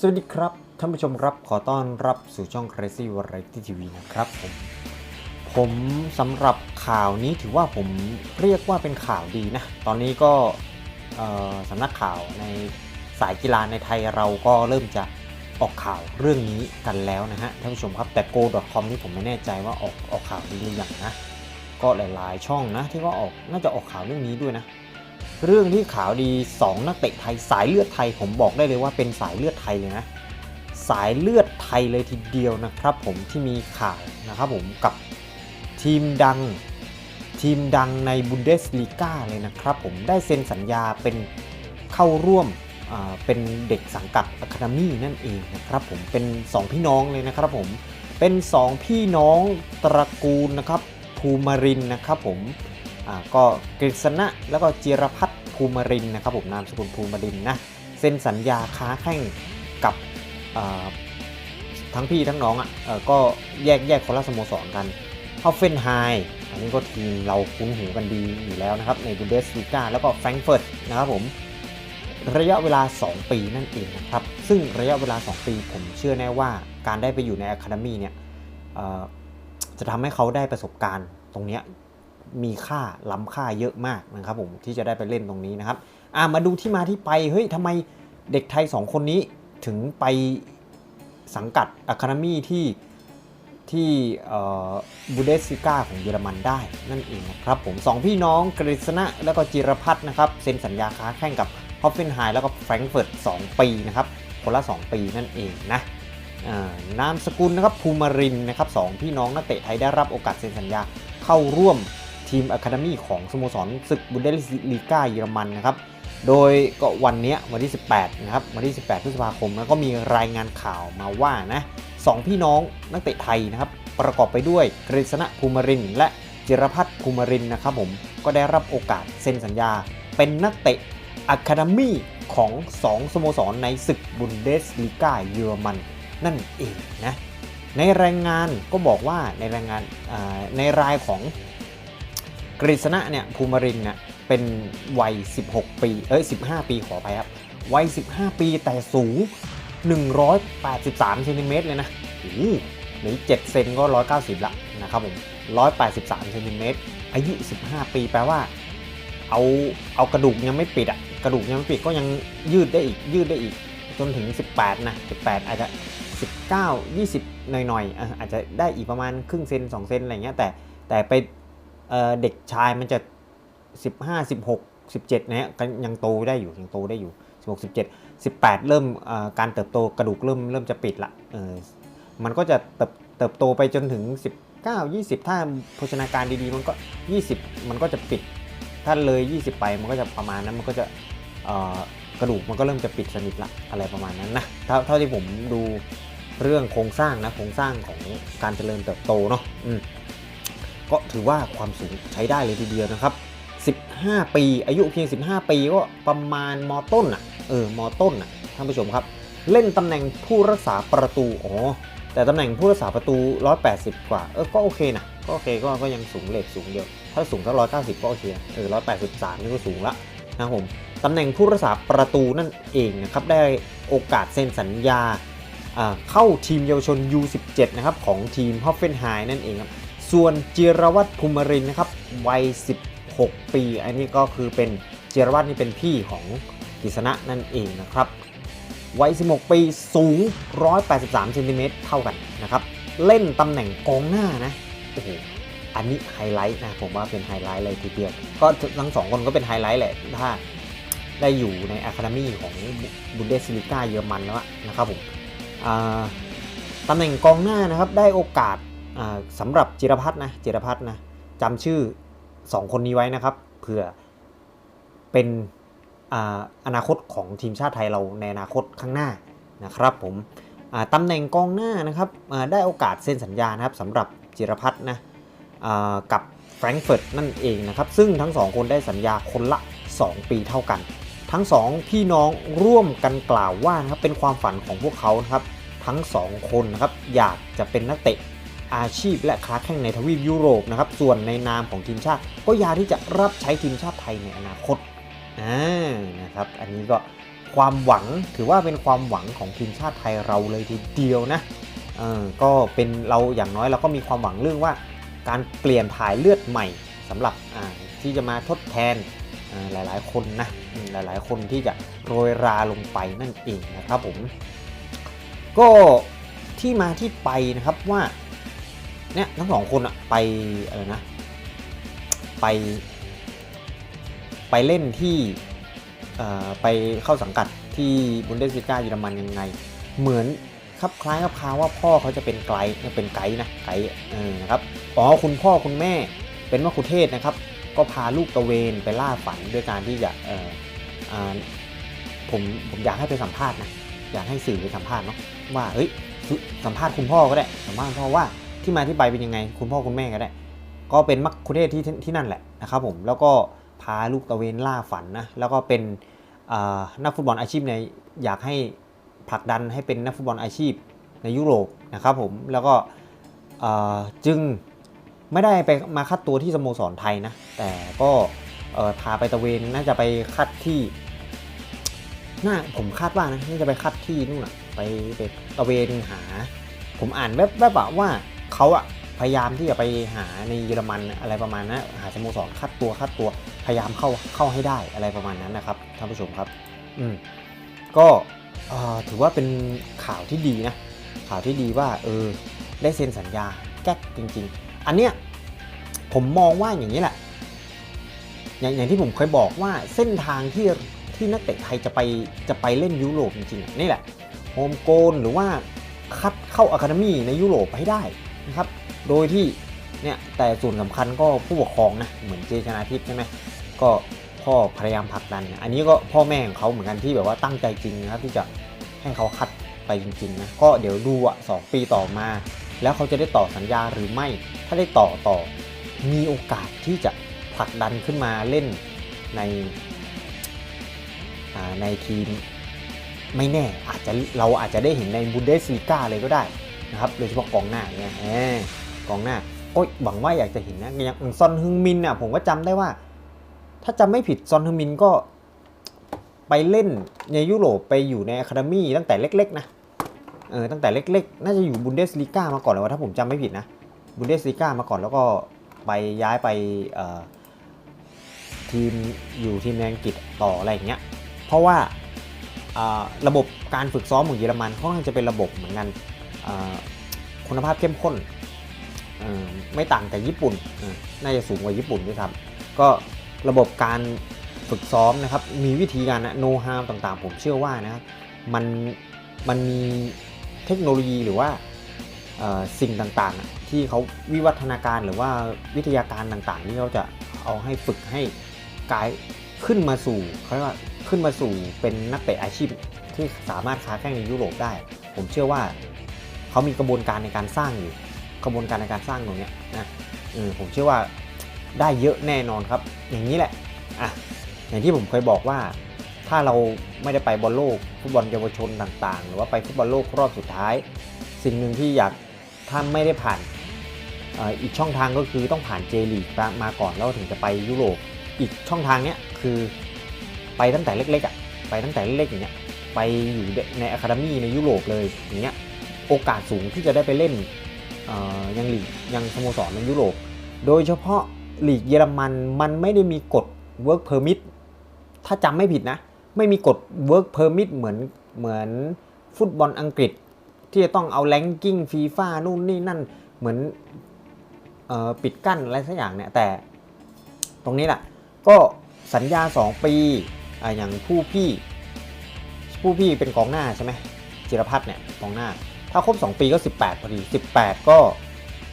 สวัสดีครับ ท่านผู้ชมครับขอต้อนรับสู่ช่อง Crazy Variety TV นะครับ ผมผมสำหรับข่าวนี้ถือว่าผมเรียกว่าเป็นข่าวดีนะ ตอนนี้ก็สำนักข่าวในสายกีฬาในไทยเราก็เริ่มจะออกข่าวเรื่องนี้กันแล้วนะฮะท่านผู้ชมครับแต่ go.com นี่ผมไม่แน่ใจว่าออกออกข่าวนี้หรือยังนะก็หลายๆ ช่องนะที่ก็ออกน่าจะออกข่าวเรื่องนี้ด้วยนะ เรื่องที่ข่าวดี 2 นักเตะไทยสายเลือดไทยผมบอกได้เลยว่าเป็นสายเลือด ยเลยนะ สายเลือดไทยเลยทีเดียวนะครับ ผมที่มีข่าวนะครับผมกับทีมดังทีมดังในบุนเดสลีกาเลยนะครับ ผมได้เซ็นสัญญาเป็นเข้าร่วมเป็นเด็กสังกัดอะคาเดมี่นั่นเองนะครับผมเป็น 2 พี่น้องเลยนะครับผมเป็น 2 พี่น้องตระกูลนะครับภูมารินนะครับผมก็กฤษณะแล้วก็จิรพัฒน์ภูมิรินนะครับผมนามสกุลภูมิรินนะเซ็นสัญญาค้าแข่ง ทั้งพี่ทั้งน้องอะก็แยกแยกคนละสโมสรกันฮอฟเฟนไฮอันนี้ก็ทีมเราคุ้นหูกันดีอยู่แล้วนะครับ ในบูเดสลีกาแล้วก็แฟรงเฟิร์ตนะครับผมระยะเวลา 2 ปีนั่นเองนะครับ ซึ่งระยะเวลา 2 ปีผมเชื่อแน่ว่าการได้ไปอยู่ในอะคาเดมี่เนี่ยจะทำให้เขาได้ประสบการณ์ตรงนี้มีค่าล้ำค่าเยอะมากนะครับผมที่จะได้ไปเล่นตรงนี้นะครับ อ่ามาดูที่มาที่ไป เฮ้ยทำไมเด็กไทย 2 คนนี้ ถึงไปสังกัดอะคาเดมี่ที่ที่บูเดสซิก้าของเยอรมันได้นั่นเองนะครับผมสองพี่น้องกฤษณะแล้วก็จิรพัฒน์นะครับเซ็นสัญญาค้าแข่งกับฮอฟเฟนไฮแล้วก็แฟรงก์เฟิร์ต2ปีนะครับคนละ 2 ปีนั่นเองนะนามสกุลนะครับภูมิรินนะครับสองพี่น้องนักเตะไทยได้รับโอกาสเซ็นสัญญาเข้าร่วมทีมอะคาเดมี่ของสโมสรศึกบุนเดสลีกาเยอรมันนะครับ โดยก็วันนี้วันที่ 18 นะครับ วันที่ 18 พฤษภาคมแล้วก็มีรายงานข่าวมาว่านะสองพี่น้องนักเตะไทยนะครับ ประกอบไปด้วยกฤษณะภูมิริน และจิรพัฒน์ภูมิรินนะครับผมก็ได้รับโอกาสเซ็นสัญญา เป็นนักเตะอะคาเดมี่ของ 2 สโมสรในศึกบุนเดสลีกาเยอรมันนั่นเองนะในรายงานก็บอกว่าในรายงานในรายของกฤษณะเนี่ยภูมิรินเนี่ย เป็นวัย 16 ปี เอ้ย 15 ปีขอไปครับ วัย 15 ปีแต่สูง 183เซนติเมตรเลยนะโอ้หรือ7เซนก็ 190 ละนะครับผม 183เซนติเมตร อายุ 15 ปีแปลว่า เอาเอากระดูกยังไม่ปิดอะกระดูกยังไม่ปิดก็ยังยืดได้อีก ยืดได้อีก จนถึง 18 นะ 18 อาจจะ 19 20 หน่อยๆ อาจจะได้อีกประมาณครึ่งเซน 2 เซนอะไรเงี้ย แต่แต่ไปเเด็กชายมันจะ 15 16 17นะฮะก็ยังโตได้อยู่ยังโตได้อยู่ 16 17 18 เริ่มเอ่อการเติบโตกระดูกเริ่มเริ่มจะปิดละเออมันก็จะเติบเติบโตไปจนถึง 19 20 ถ้าโภชนาการดีๆ มันก็ 20 มันก็จะปิด ถ้าเลย 20 ไปมันก็จะประมาณนั้นมันก็จะกระดูกมันก็เริ่มจะปิดสนิทละอะไรประมาณนั้นนะเท่าเท่าที่ผมดูเรื่องโครงสร้างนะโครงสร้างของการเจริญเติบโตเนาะก็ถือว่าความสูงใช้ได้เลยทีเดียวนะครับ 15 ปี อายุเพียง 15 ปีก็ประมาณมอต้นอะเออมอต้นอะท่านผู้ชมครับ เล่นตำแหน่งผู้รักษาประตูอ๋อแต่ตำแหน่งผู้รักษาประตู 180 กว่า เออ ก็โอเคนะ ก็โอเค ก็ ก็ยังสูงเลทสูงเดียว ถ้าสูงสัก190 ก็โอเค เออ 183 นี่ก็สูงละนะครับผม ตำแหน่งผู้รักษาประตูนั่นเองนะครับ ได้โอกาสเซ็นสัญญา เข้าทีมเยาวชน U17 นะครับ ของทีมฮอฟเฟนไฮนั่นเองครับ ส่วนจิรวัตรภูมิรินนะครับ วัย 6 ปี อันนี้ก็คือเป็นเจรวัตรนี่เป็นพี่ของกฤษณะนั่นเองนะครับวัย 16 ปีสูง 183เซนติเมตรเท่ากันนะครับ เล่นตำแหน่งกองหน้านะโอ้โหอันนี้ไฮไลท์นะผมว่าเป็นไฮไลท์เลยทีเดียว ก็ทั้งสองคนก็เป็นไฮไลท์แหละถ้าได้อยู่ในอะคาเดมี่ของบุนเดสลิก้าเยอรมันแล้วนะครับผมตำแหน่งกองหน้านะครับได้โอกาสสำหรับจิรพัฒน์นะจิรพัฒน์นะจำชื่อ 2 คนนี้ไว้นะครับเผื่อเป็นออนาคตของทีมชาติไทยเราในอนาคตข้างหน้านะครับผมตำแหน่งกองหน้านะครับได้โอกาสเซ็นสัญญานะครับสำหรับจิรพัฒน์นะกับแฟรงก์เฟิร์ตนั่นเองนะครับซึ่งทั้งสองคนได้สัญญาคนละ 2 ปีเท่ากัน ทั้งสองพี่น้องร่วมกันกล่าวว่านะครับเป็นความฝันของพวกเขานะครับทั้งสองคนนะครับอยากจะเป็นนักเตะ อาชีพและค้าแข่งในทวีปยุโรปนะครับ ส่วนในนามของทีมชาติ ก็อยากที่จะรับใช้ทีมชาติไทยในอนาคตนะครับ อันนี้ก็ความหวังถือว่าเป็นความหวังของทีมชาติไทยเราเลยทีเดียวนะก็เป็นเราอย่างน้อยเราก็มีความหวังเรื่องว่า การเปลี่ยนถ่ายเลือดใหม่สำหรับที่จะมาทดแทนอ่าหลายๆ คนนะหลายๆ คนที่จะโรยราลงไปนั่นเองนะครับผม ก็ที่มาที่ไปนะครับว่า เนี่ยทั้งสองคนอะไปอะไรนะ ไป ไปเล่นที่ไปเข้าสังกัดที่บุนเดสลิก้าเยอรมันยังไง เหมือนครับคล้ายกับคาว่าพ่อเขาจะเป็นไกด์เป็นไกด์นะไกด์นะครับอ๋อคุณพ่อคุณแม่เป็นมะคุเทศนะครับ ก็พาลูกตะเวนไปล่าฝันด้วยการที่จะเออผมผมอยากให้ไปสัมภาษณ์นะอยากให้สื่อไปสัมภาษณ์เนาะว่าเฮ้ยสัมภาษณ์คุณพ่อก็ได้สัมภาษณ์พ่อว่า ที่มาที่ไปเป็นยังไง คุณพ่อคุณแม่ก็ได้ ก็เป็นมักคุเทศที่ที่นั่นแหละนะครับผมแล้วก็พาลูกตะเวนล่าฝันนะแล้วก็เป็นนักฟุตบอลอาชีพในอยากให้ผลักดันให้เป็นนักฟุตบอลอาชีพในยุโรปนะครับผมแล้วก็จึงไม่ได้ไปมาคัดตัวที่สโมสรไทยนะ แต่ก็พาไปตะเวนน่าจะไปคัดที่น่าผมคาดว่านะน่าจะไปคัดที่นู่นอะไปไปตะเวนหา ผมอ่านแวบๆว่า เขาอะพยายามที่จะไปหาในเยอรมันอะไรประมาณนั้นหาสโมสรคัดตัวคัดตัวพยายามเข้าเข้าให้ได้อะไรประมาณนั้นนะครับท่านผู้ชมครับ อืมก็ถือว่าเป็นข่าวที่ดีนะ ข่าวที่ดีว่า เออ ได้เซ็นสัญญาแก๊กจริง ๆ อันเนี้ยผมมองว่าอย่างนี้แหละ อย่างอย่างที่ผมเคยบอกว่าเส้นทางที่ที่นักเตะไทยจะไปจะไปเล่นยุโรปจริงๆอะนี่แหละโฮมโกนหรือว่าคัดเข้าอะคาเดมี่ในยุโรปให้ได้ นะครับ โดยที่เนี่ยแต่ส่วนสำคัญก็ผู้ปกครองนะเหมือนเจชนาทิพย์ใช่ไหมก็พ่อพยายามผลักดัน อันนี้ก็พ่อแม่ของเขาเหมือนกันที่แบบว่าตั้งใจจริงนะครับที่จะให้เขาคัดไปจริงๆนะก็เดี๋ยวดูอะสองปีต่อมา แล้วเขาจะได้ต่อสัญญาหรือไม่ ถ้าได้ต่อต่อมีโอกาสที่จะผลักดันขึ้นมาเล่นในในทีมไม่แน่อาจจะเราอาจจะได้เห็นในบุนเดสลีกาเลยก็ได้ นะครับโดยเฉพาะกองหน้าเนี่ยกองหน้าโอ้ยหวังว่าอยากจะเห็นนะอย่างซอนฮึงมินอะผมก็จำได้ว่า ถ้าจำไม่ผิดซอนฮึงมินก็ไปเล่นในยุโรปไปอยู่ในอะคาเดมี่ตั้งแต่เล็ก ๆ นะเออตั้งแต่เล็ก ๆ น่าจะอยู่บุนเดสลีกามาก่อนเลยว่าถ้าผมจำไม่ผิดนะบุนเดสลีกามาก่อนแล้วก็ไปย้ายไปทีมอยู่ทีมในอังกฤษต่ออะไรอย่างเงี้ยเพราะว่าระบบการฝึกซ้อมของเยอรมันค่อนข้างจะเป็นระบบเหมือนกัน คุณภาพเข้มข้นไม่ต่างจากญี่ปุ่น น่าจะสูงกว่าญี่ปุ่นด้วยซ้ำก็ระบบการฝึกซ้อมนะครับ มีวิธีการนะโน้ตฮาวต่างๆ ผมเชื่อว่านะครับมันมันมีเทคโนโลยีหรือว่าสิ่งต่างๆ ที่เขาวิวัฒนาการหรือว่าวิทยาการต่างๆ ที่เขาจะเอาให้ฝึกให้กายขึ้นมาสู่เขาเรียกว่าขึ้นมาสู่เป็นนักเตะอาชีพที่สามารถค้าแข่งในยุโรปได้ ผมเชื่อว่า เขามีกระบวนการในการสร้างอยู่ กระบวนการในการสร้างตรงนี้นะผมเชื่อว่าได้เยอะแน่นอนครับ อย่างนี้แหละอะอย่างที่ผมเคยบอกว่า ถ้าเราไม่ได้ไปบอลโลกฟุตบอลเยาวชนต่างๆ หรือว่าไปฟุตบอลโลกรอบสุดท้าย สิ่งหนึ่งที่อยากถ้าไม่ได้ผ่านอีกช่องทางก็คือต้องผ่านเจลีกมาก่อนแล้วถึงจะไปยุโรปอีกช่องทางเนี้ยคือไปตั้งแต่เล็กๆอะไปตั้งแต่เล็กๆอย่างเงี้ยไปอยู่ในอะคาเดมี่ในยุโรปเลยอย่างเงี้ย โอกาสสูงที่จะได้ไปเล่นยังลีกยังสโมสรในยุโรป โดยเฉพาะลีกเยอรมันมันไม่ได้มีกฎ work permit ถ้าจำไม่ผิดนะ ไม่มีกฎ work permit เหมือนเหมือนฟุตบอลอังกฤษ ที่จะต้องเอา ranking FIFA นู่นนี่นั่นเหมือนออปิดกั้นอะไรสักอย่างเนี่ย แต่ตรงนี้แหละก็สัญญา 2 ปีออย่างผู้พี่ ผู้พี่เป็นกองหน้าใช่ไหมจิรพัฒน์เนี่ยกองหน้า ถ้าครบ 2 ปีก็ 18พอดี 18 ก็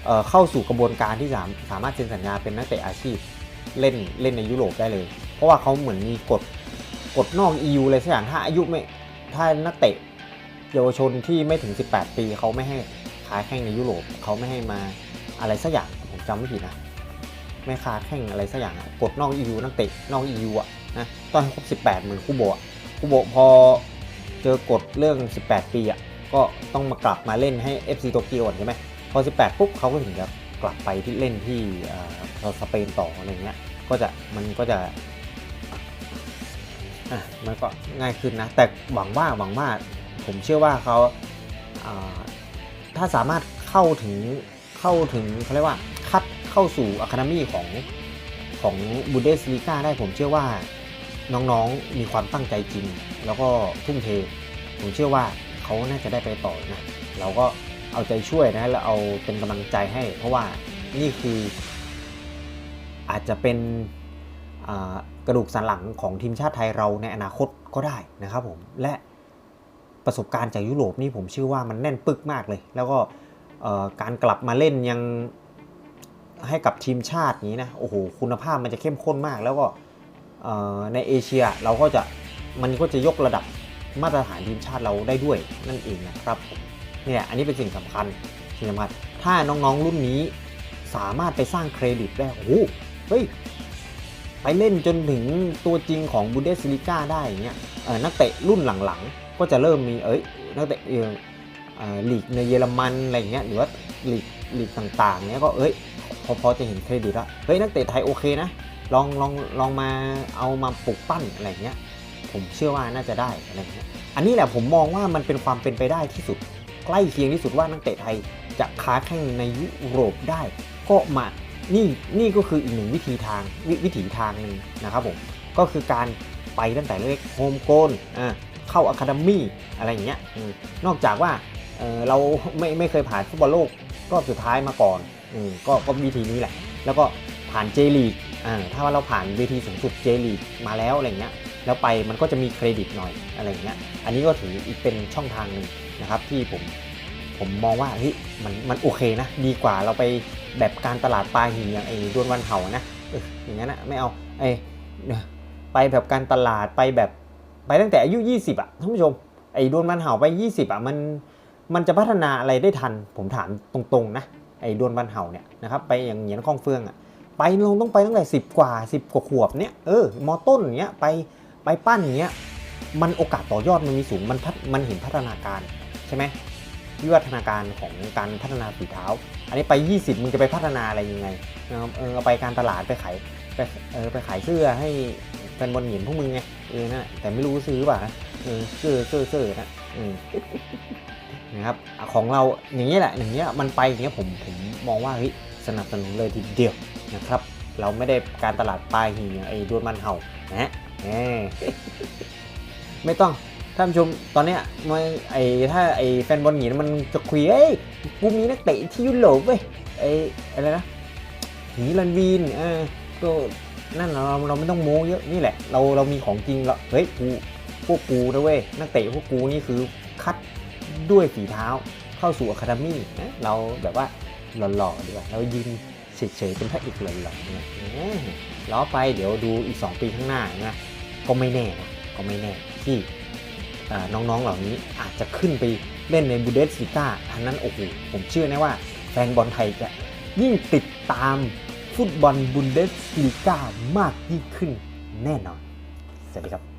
เอ่อเข้าสู่กระบวนการที่สามสามารถเซ็นสัญญาเป็นนักเตะอาชีพเล่นเล่นในยุโรปได้เลย เพราะว่าเขาเหมือนมีกฎกฎนอก EU เลยสักอย่างถ้าอายุไม่ถ้านักเตะเยาวชนที่ไม่ถึง 18 ปีเขาไม่ให้ค้าแข่งในยุโรปเขาไม่ให้มาอะไรสักอย่างผมจำไม่ผิดนะไม่ค้าแข่งอะไรสักอย่างกฎนอก EU นักเตะนอก EU อะนะตองให้ครบ 18 เหมือนคูโบะคูโบะพอเจอกฎเรื่อง 18 ปีอะ ก็ต้องมากลับมาเล่นให้ FC โตเกียวใช่ไหมพอ 18 ปุ๊บเขาก็ถึงจะกลับไปที่เล่นที่เอ่อสเปนต่ออะไรเงี้ยก็จะมันก็จะอะมันก็ง่ายขึ้นนะ แต่หวังว่าหวังว่าผมเชื่อว่าเขาาถ้าสามารถเข้าถึงเข้าถึงเขาเรียกว่าคัดเข้าสู่อะคาเดมี่ของของบูเดสลีกาได้ผมเชื่อว่าน้องๆมีความตั้งใจจริง แล้วก็ทุ่มเท ผมเชื่อว่า เขาน่าจะได้ไปต่อนะ เราก็เอาใจช่วยนะแล้วเอาเป็นกำลังใจให้ เพราะว่านี่คืออาจจะเป็นกระดูกสันหลังของทีมชาติไทยเราในอนาคตก็ได้นะครับผม และประสบการณ์จากยุโรปนี่ผมเชื่อว่ามันแน่นปึกมากเลย แล้วก็การกลับมาเล่นยังให้กับทีมชาตินี้นะ โอ้โห คุณภาพมันจะเข้มข้นมาก แล้วก็ในเอเชียเราก็จะมันก็จะยกระดับ มาตรฐานทีมชาติเราได้ด้วยนั่นเองนะครับเนี่ยอันนี้เป็นสิ่งสำคัญสิ่งสำคัญถ้าน้องๆรุ่นนี้สามารถไปสร้างเครดิตได้โอ้โหเฮ้ยไปเล่นจนถึงตัวจริงของบูเดสลิก้าได้อย่างเงี้ยนักเตะรุ่นหลังๆ ก็จะเริ่มมีเอ้ยนักเตะเอ่อลีกในเยอรมันอะไรเงี้ยหรือว่าลีกลีกต่างๆเนี้ยก็เอ้ยพอพอจะเห็นเครดิตละเฮ้ยนักเตะไทยโอเคนะลองลองลองมาเอามาปลุกปั้นอะไรเงี้ย ผมเชื่อว่าน่าจะได้อะไรเงี้ยอันนี้แหละผมมองว่ามันเป็นความเป็นไปได้ที่สุด ใกล้เคียงที่สุดว่านักเตะไทยจะค้าแข่งในยุโรปได้ ก็มานี่นี่ก็คืออีกหนึ่งวิธีทางววิถีทางหนึ่งนะครับผมก็คือการไปตั้งแต่เล็กโฮมโกนอ่าเข้าอะคาเดมี่อะไรอย่างเงี้ยนอกจากว่าเเราไม่ไม่เคยผ่านฟุตบอลโลกรอบสุดท้ายมาก่อนอก็ก็วิธีนี้แหละ แล้วก็ผ่านเจลีกถ้าว่าเราผ่านเวทีสูงสุดเจลีกมาแล้วอะไรเงี้ย แล้วไปมันก็จะมีเครดิตหน่อยอะไรเงี้ย อันนี้ก็ถืออีกเป็นช่องทางหนึ่งนะครับที่ผมผมมองว่าเฮ้ยมันมันโอเคนะ ดีกว่าเราไปแบบการตลาดปลาหีอย่างไอ้ดวนวันเห่านะเอออย่างนั้นนะไม่เอาไอ้เนี่ยไปแบบการตลาดไปแบบไปตั้งแต่อายุ 20อะท่านผู้ชมไอ้ดวนวันเห่าไป 20อะมันมันจะพัฒนาอะไรได้ทัน ผมถามตรงๆนะไอ้ดวนวันเห่าเนี่ยนะครับไปอย่างเหยียนคลองเฟืองอะไปลงต้องไปตั้งแต่ 10 กว่า 10 กว่าขวบเนี่ยเออมอต้นอย่างเงี้ยไป ไปปั้นอย่างเงี้ยมันโอกาสต่อยอดมันมีสูงมันพัฒมันเห็นพัฒนาการใช่ไหมวิวัฒนาการของการพัฒนาฝีเท้า อันนี้ไป 20 มึงจะไปพัฒนาอะไรยังไงนะครับเออเอาไปการตลาดไปขายไปเออไปขายเสื้อให้แฟนบอลเห็นพวกมึงไงเออนะแต่ไม่รู้ซื้อเปล่านะเออเสื้อเสื้อเสื้อนะอืมนะครับของเราอย่างนี้ยแหละอย่างเงี้ยมันไปอย่างเงี้ยผมผมมองว่าเฮ้ยสนับสนุนเลยทีเดียวนะครับ เราไม่ได้การตลาดปลายหีอย่างไอ้ดวนมันเห่านะฮะ ไม่ต้องท่านผู้ชมตอนเนี้ยมันไอถ้าไอแฟนบอลหญิงมันจะคุยเอ้ยกูมีนักเตะที่ยุโรปเว้ยไออะไรนะหีรันวีนเออก็นั่นเราเราไม่ต้องโม้เยอะนี่แหละ เราเรามีของจริงแล้วเฮ้ยกูพวกกูนะเว้ยนักเตะพวกกูนี่คือคัดด้วยฝีเท้าเข้าสู่อะคาเดมี่นะเราแบบว่าหล่อๆดีกว่าเรายืนเฉยๆเป็นพระเอกหล่อๆเนี่ยล้อไปเดี๋ยวดูอีก 2 ปีข้างหน้านะ ก็ไม่แน่นะก็ไม่แน่ที่น้องๆเหล่านี้อาจจะขึ้นไปเล่นในบูเดสลิก้าอันนั้นโอ้โหผมเชื่อแน่ว่าแฟนบอลไทยจะยิ่งติดตามฟุตบอลบุนเดสลิก้ามากยิ่งขึ้นแน่นอน สวัสดีครับ